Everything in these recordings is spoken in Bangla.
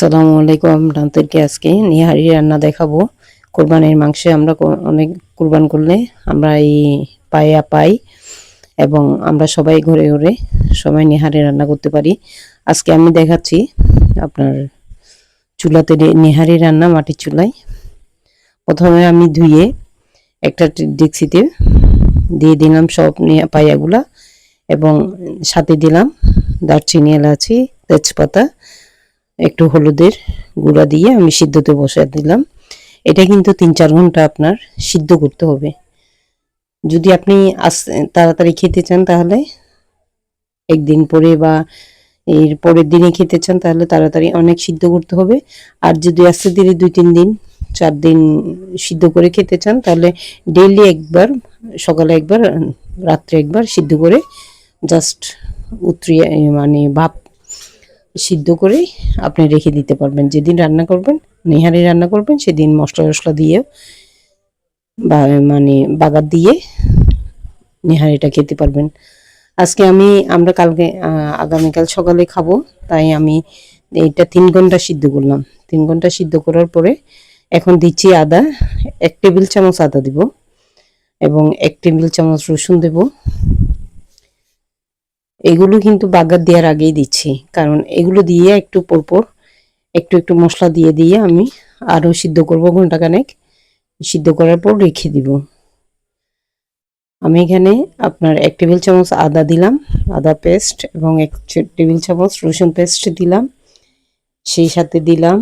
আসসালামু আলাইকুম। আপনাদেরকে আজকে নিহারি রান্না দেখাবো। কোরবানির মাংসে আমরা অনেক কোরবান করলে আমরা এই পায়া পাই এবং আমরা সবাই ঘরে ঘরে সবাই নিহারি রান্না করতে পারি। আজকে আমি দেখাচ্ছি আপনার চুলাতে নিহারি রান্না মাটির চুলায়। প্রথমে আমি ধুয়ে একটা ডেকচিতে দিয়ে দিলাম সব পায়াগুলা এবং সাথে দিলাম দারচিনি, এলাচি, তেজপাতা একটু হলুদের গুঁড়া দিয়ে আমি সিদ্ধতে বসে দিলাম। এটা কিন্তু তিন চার ঘণ্টা আপনার সিদ্ধ করতে হবে। যদি আপনি আস, তাড়াতাড়ি খেতে চান তাহলে একদিন পরে বা এর পরের দিনে খেতে চান তাহলে তাড়াতাড়ি অনেক সিদ্ধ করতে হবে। আর যদি আস্তে ধীরে দুই তিন দিন, চার দিন সিদ্ধ করে খেতে চান তাহলে ডেইলি একবার, সকালে একবার, রাত্রে একবার সিদ্ধ করে জাস্ট উতরিয়ে মানে ভাপ সিদ্ধ করে আপনি রেখে দিতে পারবেন। যেদিন রান্না করবেন নেহারি রান্না করবেন, সেদিন মশলা টশলা দিয়ে বা মানে বাগার দিয়ে নেহারিটা খেতে পারবেন। আজকে আমি, আমরা কালকে আগামীকাল সকালে খাব, তাই আমি এইটা তিন ঘণ্টা সিদ্ধ করলাম। তিন ঘণ্টা সিদ্ধ করার পরে এখন দিচ্ছি আদা, এক টেবিল চামচ আদা দিব এবং এক টেবিল চামচ রসুন দেব। এগুলো কিন্তু বাগার দেওয়ার আগেই দিচ্ছি। কারণ এগুলো দিয়ে একটু পরপর একটু একটু মশলা দিয়ে দিয়ে আমি আরও সিদ্ধ করব ঘন্টাখানেক। সিদ্ধ করার পর রেখে দিব। আমি এখানে আপনার এক টেবিল চামচ আদা দিলাম, আদা পেস্ট এবং এক টেবিল চামচ রসুন পেস্ট দিলাম। সেই সাথে দিলাম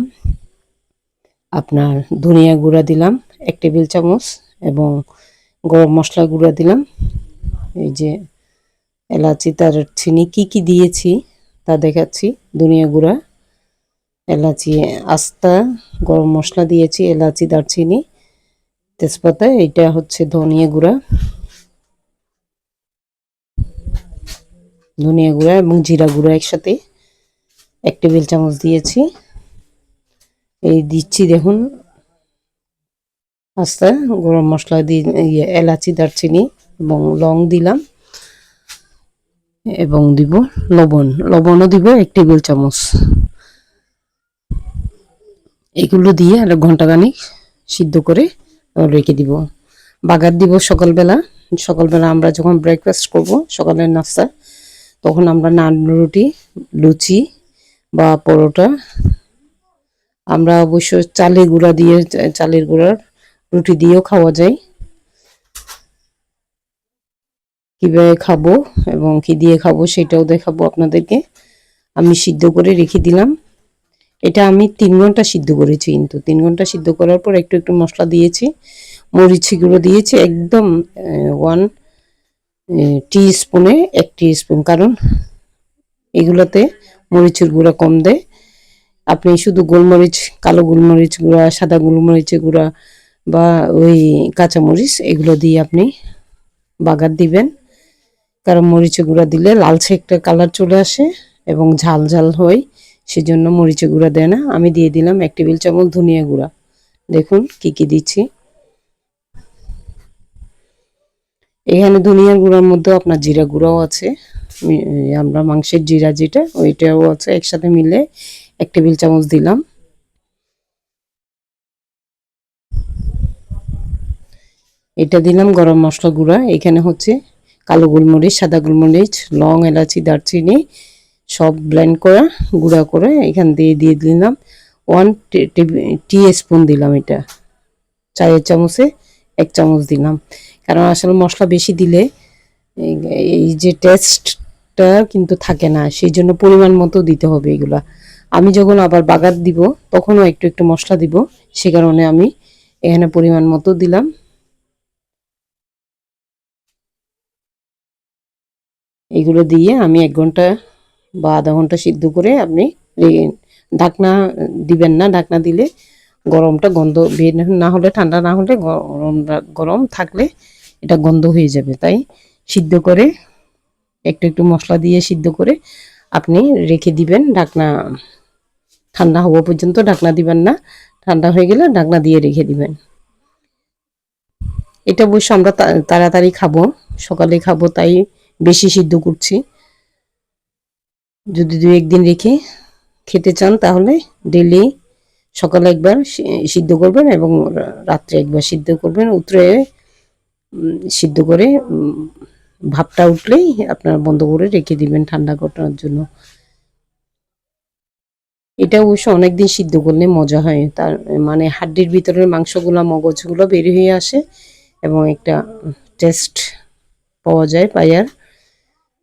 আপনার ধনিয়া গুঁড়া দিলাম এক টেবিল চামচ এবং গরম মশলা গুঁড়া দিলাম। এই যে এলাচি তার চিনি কি কি দিয়েছি তা দেখাচ্ছি। ধনিয়া গুঁড়া এলাচি আস্তা গরম মশলা দিয়েছি এলাচি দারচিনি তেজপাতা এটা হচ্ছে ধনিয়া গুঁড়া। ধনিয়া গুঁড়া এবং জিরা গুঁড়া একসাথে এক টেবিল চামচ দিয়েছি। এই দিচ্ছি দেখুন আস্তা গরম মশলা দিয়ে ইয়ে, এলাচি দারচিনি এবং লং দিলাম। এবং দিব লবণ, লবণও দিব এক টেবিল চামচ। এগুলো দিয়ে আর ঘন্টাখানিক সিদ্ধ করে রেখে দিব। বাগার দিব সকালবেলা। সকালবেলা আমরা যখন ব্রেকফাস্ট করব, সকালের নাস্তা, তখন আমরা নান, রুটি, লুচি বা পরোটা, আমরা অবশ্য চালের গুঁড়া দিয়ে, চালের গুঁড়ার রুটি দিয়েও খাওয়া যায়। কীভাবে খাব এবং কি দিয়ে খাব সেটাও দেখাবো আপনাদেরকে। আমি সিদ্ধ করে রেখে দিলাম। এটা আমি তিন ঘণ্টা সিদ্ধ করেছি কিন্তু। তিন ঘণ্টা সিদ্ধ করার পর একটু একটু মশলা দিয়েছি, মরিচি গুঁড়ো দিয়েছি একদম ওয়ান টি স্পুনে এক টি স্পুন কারণ এগুলোতে মরিচের গুঁড়া কম দেয়। আপনি শুধু গোলমরিচ, কালো গোলমরিচ গুঁড়া, সাদা গোলমরিচের গুঁড়া বা ওই কাঁচামরিচ, এগুলো দিয়ে আপনি বাগার দিবেন। কারণ মরিচে গুঁড়া দিলে লালচে একটা কালার চলে আসে এবং ঝাল ঝাল হয়, সেজন্য মরিচে গুঁড়া দেয় না। আমি দিয়ে দিলাম এক টেবিল চামচ ধনিয়া গুঁড়া। দেখুন কি কি দিচ্ছি। এখানে ধনিয়া গুঁড়ার মধ্যে আপনার জিরা গুঁড়াও আছে আমরা মাংসের জিরা যেটা, ওইটাও আছে, একসাথে মিলে এক টেবিল চামচ দিলাম। এটা দিলাম গরম মশলা গুঁড়া। এখানে হচ্ছে কালো গোলমরিচ, সাদা গোলমরিচ, লং এলাচি, দারচিনি, সব ব্লেন্ড করা, গুঁড়া করে এখান দিয়ে দিয়ে দিলাম। ওয়ান টি স্পুন দিলাম এটা। চায়ের চামচে এক চামচ দিলাম। কারণ আসলে মশলা বেশি দিলে এই- যে টেস্টটা কিন্তু থাকে না, সেই জন্য পরিমাণ মতো দিতে হবে এগুলা। আমি যখন আবার বাগার দিব, তখনও একটু একটু মশলা দিব। সে কারণে আমি এখানে পরিমাণ মতো দিলাম। এগুলো দিয়ে আমি এক ঘণ্টা বা আধা ঘণ্টা সিদ্ধ করে আপনি ঢাকনা দিবেন না, ঢাকনা দিলে গরমটা গন্ধ না হলে ঠান্ডা না হলে গরম গরম থাকলে এটা গন্ধ হয়ে যাবে। তাই সিদ্ধ করে একটু একটু মশলা দিয়ে সিদ্ধ করে আপনি রেখে দিবেন। ঢাকনা ঠান্ডা হওয়া পর্যন্ত ঢাকনা দিবেন না, ঠান্ডা হয়ে গেলে ঢাকনা দিয়ে রেখে দিবেন। এটা অবশ্য আমরা তাড়াতাড়ি খাব, সকালে খাব, তাই বেশি সিদ্ধ করছি। যদি দু একদিন রেখে খেতে চান তাহলে ডেলি সকালে একবার সিদ্ধ করবেন এবং রাত্রে একবার সিদ্ধ করবেন। উম, সিদ্ধ করে ভাপটা উঠলেই আপনার বন্ধ করে রেখে দিবেন ঠান্ডা করার জন্য। এটা অবশ্য অনেকদিন সিদ্ধ করলে মজা হয়। তার মানে হাড্ডির ভিতরের মাংসগুলো মগজগুলো বের হয়ে আসে এবং একটা টেস্ট পাওয়া যায় পায়ার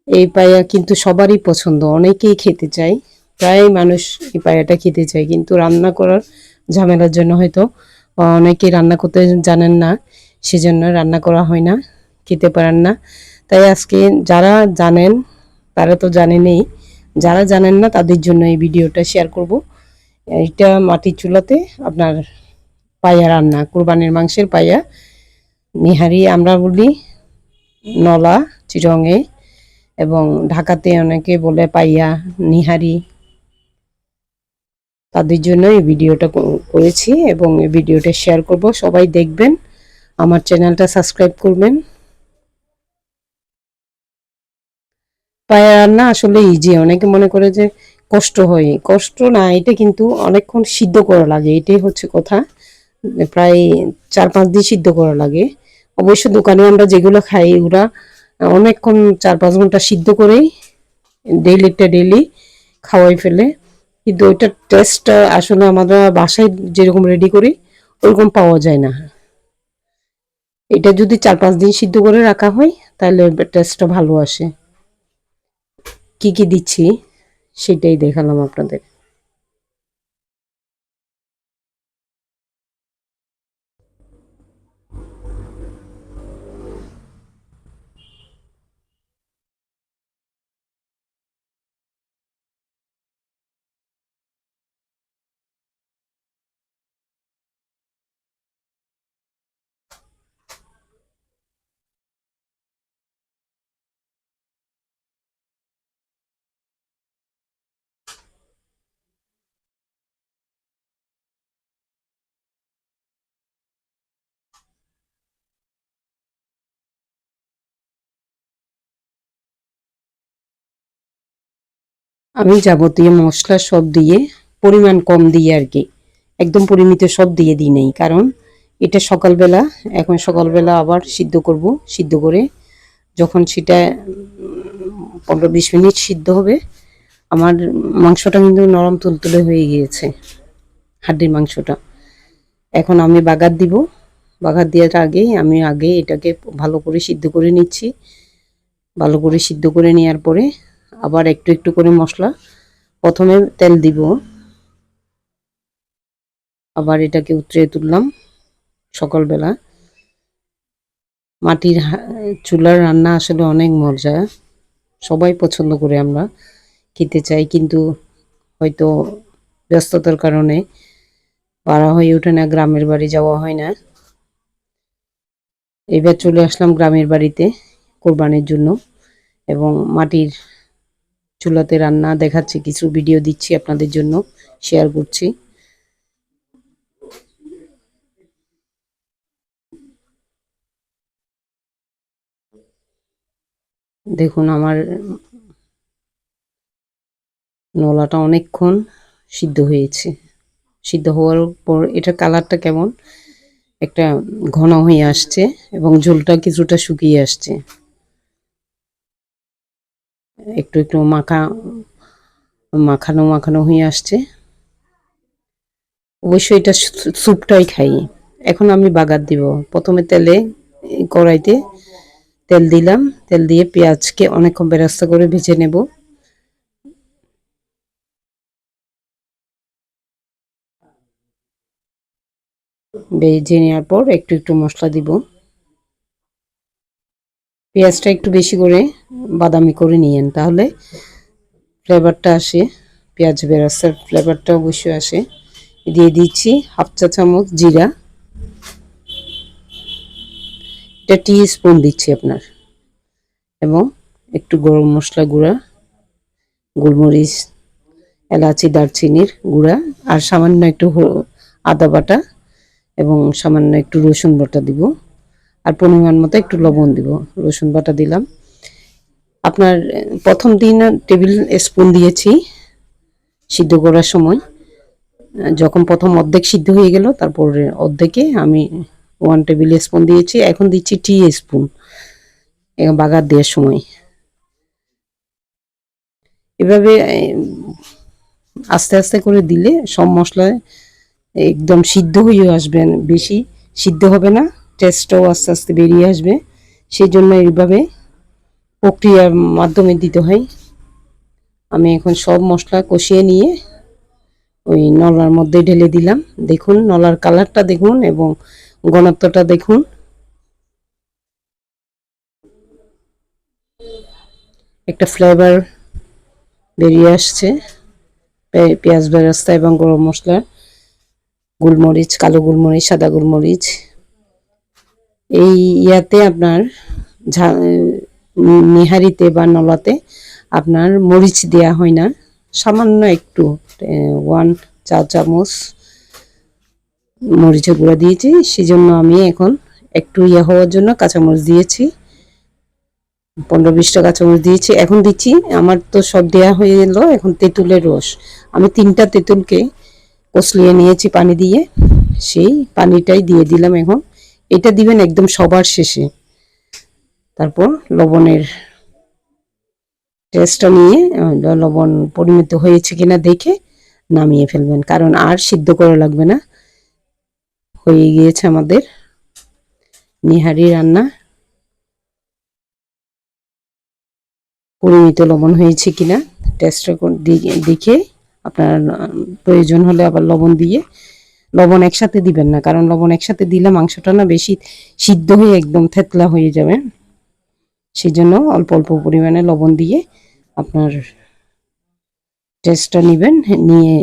এই পায়া কিন্তু সবারই পছন্দ, অনেকেই খেতে চায়। প্রায় মানুষ এই পায়াটা খেতে চায়, কিন্তু রান্না করার ঝামেলার জন্য হয়তো অনেকেই রান্না করতে জানেন না, সেজন্য রান্না করা হয় না, খেতে পারেন না। তাই আজকে যারা জানেন, তারা তো জানেনই, যারা জানেন না তাদের জন্য এই ভিডিওটা শেয়ার করব। এটা মাটির চুলাতে আপনার পায়া রান্না, কোরবানির মাংসের পায়া। নিহারি, আমরা বলি নলা, চিরঙে এবং ঢাকাতে অনেকে বলে পাইয়া, নিহারি। তাদের জন্য এই ভিডিওটা করেছি এবং এই ভিডিওটা শেয়ার করব। সবাই দেখবেন, আমার চ্যানেলটা সাবস্ক্রাইব করবেন। পায়া রান্না আসলে ইজি অনেকে মনে করে যে কষ্ট হয়, কষ্ট না, এটা কিন্তু অনেকক্ষণ সিদ্ধ করা লাগে, এটাই হচ্ছে কথা। প্রায় চার পাঁচ দিন সিদ্ধ করা লাগে। অবশ্য দোকানে আমরা যেগুলো খাই, ওরা অনেকক্ষণ চার পাঁচ ঘণ্টা সিদ্ধ করেই ডেইলিটা ডেইলি খাওয়াই ফেলে। কিন্তু ওইটার টেস্টটা আসলে আমরা বাসায় যেরকম রেডি করি, ওরকম পাওয়া যায় না। এটা যদি চার পাঁচ দিন সিদ্ধ করে রাখা হয়, তাহলে টেস্টটা ভালো আসে। কি কি দিচ্ছি, সেটাই দেখালাম আপনাদের। আমি যাবতীয় মশলা সব দিয়ে, পরিমাণ কম দিয়ে আর কি, একদম পরিমিত সব দিয়ে দিই নেই, কারণ এটা সকালবেলা, এখন সকালবেলা আবার সিদ্ধ করব, সিদ্ধ করে যখন সেটা পনেরো বিশ মিনিট সিদ্ধ হবে, আমার মাংসটা কিন্তু নরম তুলতুলে হয়ে গিয়েছে, হাড্ডির মাংসটা। এখন আমি বাগার দিব, বাগার দেওয়ার আগে আমি আগে এটাকে ভালো করে সিদ্ধ করে নিচ্ছি, ভালো করে সিদ্ধ করে নেওয়ার পরে আবার একটু একটু করে মশলা। প্রথমে তেল দিব। আবার এটাকে উতরে তুললাম সকালবেলা। মাটির চুলার রান্না আসলে অনেক মজা। সবাই পছন্দ করে আমরা খেতে চাই, কিন্তু হয়তো ব্যস্ততার কারণে পারা হয়ে ওঠে না, গ্রামের বাড়ি যাওয়া হয় না। এবার চলে আসলাম গ্রামের বাড়িতে কোরবানির জন্য এবং মাটির চুলাতে রান্না, দেখাচ্ছি কিছু ভিডিও দিচ্ছি আপনাদের জন্য শেয়ার করছি। দেখুন আমার নলাটা অনেকক্ষণ সিদ্ধ হয়েছে। সিদ্ধ হওয়ার পর এটা কালারটা কেমন? একটা ঘন হয়ে আসছে এবং ঝোলটা কিছুটা শুকিয়ে আসছে। একটু একটু মাখা, মাখানো মাখানো হয়ে আসছে। অবশ্যই এটা স্যুপটাই খাই। এখন আমি বাগার দিব। প্রথমে তেলে কড়াইতে তেল দিলাম। তেল দিয়ে পেঁয়াজকে অনেকক্ষণ বেরাস্তা করে ভেজে নেব। ভেজে নেওয়ার পর একটু একটু মশলা দিব। পেঁয়াজটা একটু বেশি করে বাদামি করে নিয়েন, তাহলে ফ্লেভারটা আসে, পেঁয়াজ বেরাস্তার ফ্লেভারটা অবশ্যই আসে। দিয়ে দিচ্ছি হাফ চা চামচ জিরা। এটা টি স্পুন দিচ্ছি আপনার। এবং একটু গরম মশলা গুঁড়া, গোলমরিচ, এলাচি, দারচিনির গুঁড়া, আর সামান্য একটু আদা বাটা, এবং সামান্য একটু রসুন বাটা দিব। আর পরিমাণ মতো একটু লবণ দিব, রসুন বাটা দিলাম। আপনার প্রথম দিন টেবিল স্পুন দিয়েছি সিদ্ধ করার সময়। যখন প্রথম অর্ধেক সিদ্ধ হয়ে গেল, তারপর অর্ধেকে আমি ওয়ান টেবিল স্পুন দিয়েছি। এখন দিচ্ছি টি স্পুন বাগার দেওয়ার সময়। এভাবে আস্তে আস্তে করে দিলে সব মশলায় একদম সিদ্ধ হয়ে আসবেন বেশি সিদ্ধ হবে না। টেস্টটাও আস্তে আস্তে বেরিয়ে আসবে। সেই জন্য এইভাবে প্রক্রিয়ার মাধ্যমে দিতে হয়। আমি এখন সব মশলা কষিয়ে নিয়ে ওই নলার মধ্যে ঢেলে দিলাম। দেখুন, নলার কালারটা দেখুন এবং ঘনত্বটা দেখুন। একটা ফ্লেভার বেরিয়ে আসছে। পেঁয়াজ, বেরাস্তা এবং গরম মশলা, গোলমরিচ, কালো গোলমরিচ, সাদা গোলমরিচ এই ইয়াতে আপনার নিহারিতে বা নলাতে আপনার মরিচ দেয়া হয় না। সামান্য একটু ওয়ান চা চামচ মরিচের গুঁড়া দিয়েছি। সেজন্য আমি এখন একটু ইয়ে হওয়ার জন্য কাঁচামরিচ দিয়েছি। পনেরো বিশটা কাঁচামরিচ দিয়েছি। এখন দিচ্ছি, আমার তো সব দেয়া হয়ে গেল এখন তেঁতুলের রস। আমি তিনটা তেঁতুলকে কষলিয়ে নিয়েছি পানি দিয়ে। সেই পানিটাই দিয়ে দিলাম এখন। এটা দিবেন একদম সবার শেষে। তারপর লবণের টেস্টটা নিয়ে লবণ পরিমিত হয়েছে কিনা দেখে নামিয়ে ফেলবেন। কারণ আর সিদ্ধ করা লাগবে না। হয়ে গিয়েছে আমাদের নিহারি রান্না। পরিমিত লবণ হয়েছে কিনা টেস্টটা দেখে আপনার প্রয়োজন হলে আবার লবণ দিয়ে লবণ একসাথে দিবেন না, কারণ লবণ একসাথে দিলে মাংসটা না বেশি সিদ্ধ হয়ে একদম থেতলা হয়ে যাবে। সেই জন্য অল্প অল্প পরিমাণে লবণ দিয়ে আপনার টেস্টটা নেবেন, নিয়ে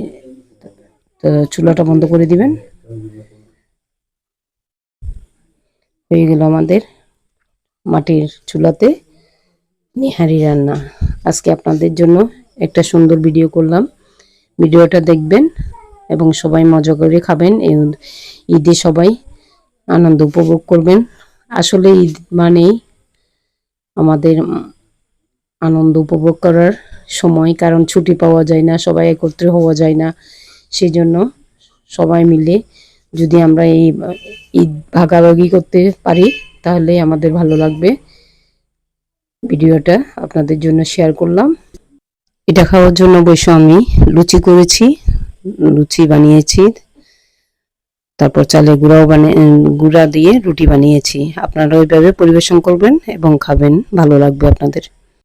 চুলাটা বন্ধ করে দিবেন। হয়ে গেল আমাদের মাটির চুলাতে নিহারি রান্না। আজকে আপনাদের জন্য একটা সুন্দর ভিডিও করলাম। ভিডিওটা দেখবেন এবং সবাই মজা করে খাবেন। এই ঈদে সবাই আনন্দ উপভোগ করবেন। আসলে ঈদ মানেই আমাদের আনন্দ উপভোগ করার সময়, কারণ ছুটি পাওয়া যায় না, সবাই একত্রে হওয়া যায় না। সেই জন্য সবাই মিলে যদি আমরা এই ঈদ ভাগাভাগি করতে পারি, তাহলে আমাদের ভালো লাগবে। ভিডিওটা আপনাদের জন্য শেয়ার করলাম। এটা খাওয়ার জন্য বসে আমি লুচি করেছি। লুচি বানিয়েছি। তারপর চালে গুঁড়াও বানিয়ে গুঁড়া দিয়ে রুটি বানিয়েছি। আপনারা ওইভাবে পরিবেশন করবেন এবং খাবেন। ভালো লাগবে আপনাদের।